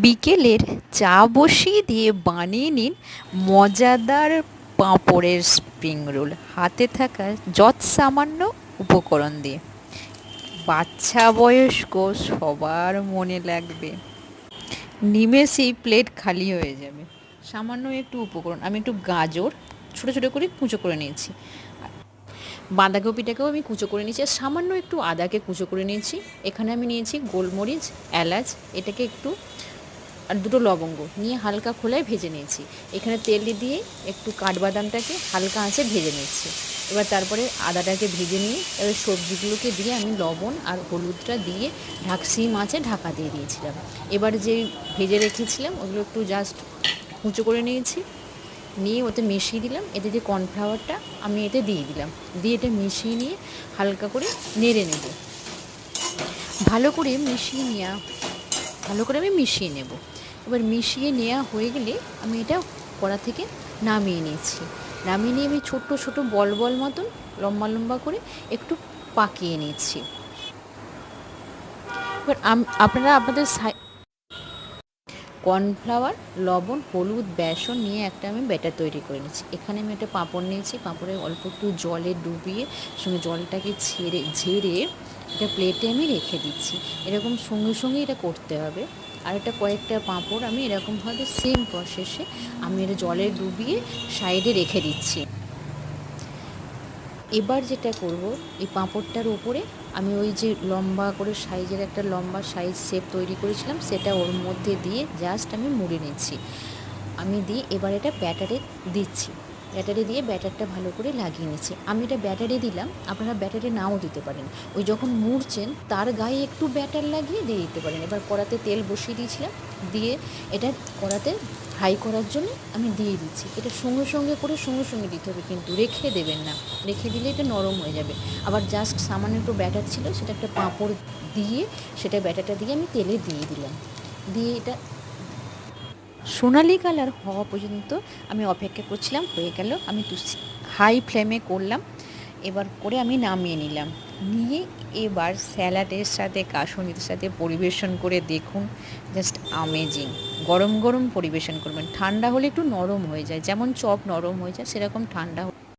বিকেলের চা বসিয়ে দিয়ে বানিয়ে নিন মজাদার পাঁপড়ের স্প্রিং রোল হাতে থাকা যৎ সামান্য উপকরণ দিয়ে। বাচ্চা বয়স্ক, সবার মনে লাগবে। নিমেষেই প্লেট খালি হয়ে যাবে। সামান্য একটু উপকরণ, আমি একটু গাজর ছোটো ছোটো করে কুচো করে নিয়েছি। বাঁধাকপিটাকেও আমি কুচো করে নিয়েছি, আর সামান্য একটু আদাকে কুচো করে নিয়েছি। এখানে আমি নিয়েছি গোলমরিচ, এলাচ, এটাকে একটু আর দুটো লবঙ্গ নিয়ে হালকা খোলায় ভেজে নিয়েছি। এখানে তেল দিয়ে একটু কাঠবাদামটাকে হালকা আঁচে ভেজে নিচ্ছি এবার তারপরে আদাটাকে ভেজে নিয়ে এবার সবজিগুলোকে দিয়ে আমি লবণ আর হলুদটা দিয়ে ঢাক সিম আঁচে ঢাকা দিয়ে দিয়েছিলাম। এবার যে ভেজে রেখেছিলাম ওগুলো একটু জাস্ট কুচো করে নিয়েছি। নিয়ে ওতে মিশিয়ে দিলাম। এতে যে কর্নফ্লাওয়ারটা আমি এতে দিয়ে দিলাম। দিয়ে এটা মিশিয়ে নিয়ে হালকা করে নেড়ে নেব। ভালো করে মিশিয়ে নেওয়া ভালো করে আমি মিশিয়ে নেব। এবার মিশিয়ে নেওয়া হয়ে গেলে আমি এটা কড়া থেকে নামিয়ে নিয়েছি। নামিয়ে নিয়ে আমি ছোট্ট ছোট বল বল মতন লম্বা লম্বা করে একটু পাকিয়ে নিয়েছি। এবার আপনারা আপনাদের সাই, কর্নফ্লাওয়ার, লবণ, হলুদ, বেসন নিয়ে একটা আমি ব্যাটার তৈরি করে নিয়েছি। এখানে আমি একটা পাঁপড় নিয়েছি। পাঁপড়ে অল্প একটু জলে ডুবিয়ে সঙ্গে জলটাকে ছেড়ে, ঝেড়ে এটা প্লেটে আমি রেখে দিচ্ছি। এরকম সঙ্গে সঙ্গে এটা করতে হবে। আর এটা কয়েকটা পাঁপড় আমি এরকমভাবে সেম প্রসেসে আমি এটা জলে ডুবিয়ে সাইডে রেখে দিচ্ছি। এবার যেটা করব, এই পাঁপড়টার উপরে আমি ওই যে লম্বা করে সাইজের একটা লম্বা সাইজ শেপ তৈরি করেছিলাম, সেটা ওর মধ্যে দিয়ে জাস্ট আমি মুড়ে নিচ্ছি। আমি দিয়ে এবার এটা ব্যাটারে দিচ্ছি। ব্যাটারে দিয়ে ব্যাটারটা ভালো করে লাগিয়ে নিচ্ছি। আমি এটা ব্যাটারি দিলাম, আপনারা ব্যাটারি নাও দিতে পারেন। ওই যখন মুড়ছেন, তার গায়ে একটু ব্যাটার লাগিয়ে দিয়ে দিতে পারেন। এবার কড়াতে তেল বসিয়ে দিয়েছিলাম, দিয়ে এটা কড়াতে ফ্রাই করার জন্য আমি দিয়ে দিচ্ছি। এটা সঙ্গে সঙ্গে করে সঙ্গে সঙ্গে দিতে হবে, কিন্তু রেখে দেবেন না। রেখে দিলে এটা নরম হয়ে যাবে। আবার জাস্ট সামান্য একটু ব্যাটার ছিল, সেটা একটা পাঁপড় দিয়ে সেটা ব্যাটারটা দিয়ে আমি তেলে দিয়ে দিলাম। দিয়ে এটা সোনালি কালার হওয়া পর্যন্ত আমি অপেক্ষা করছিলাম, হয়ে গেল। আমি তু হাই ফ্লেমে করলাম। এবার করে আমি নামিয়ে নিলাম। নিয়ে এবার স্যালাডের সাথে, কাসুনির সাথে পরিবেশন করে দেখুন। জাস্ট আমেজিং গরম গরম পরিবেশন করবেন। ঠান্ডা হলে একটু নরম হয়ে যায়। যেমন চপ নরম হয়ে যায়, সেরকম ঠান্ডা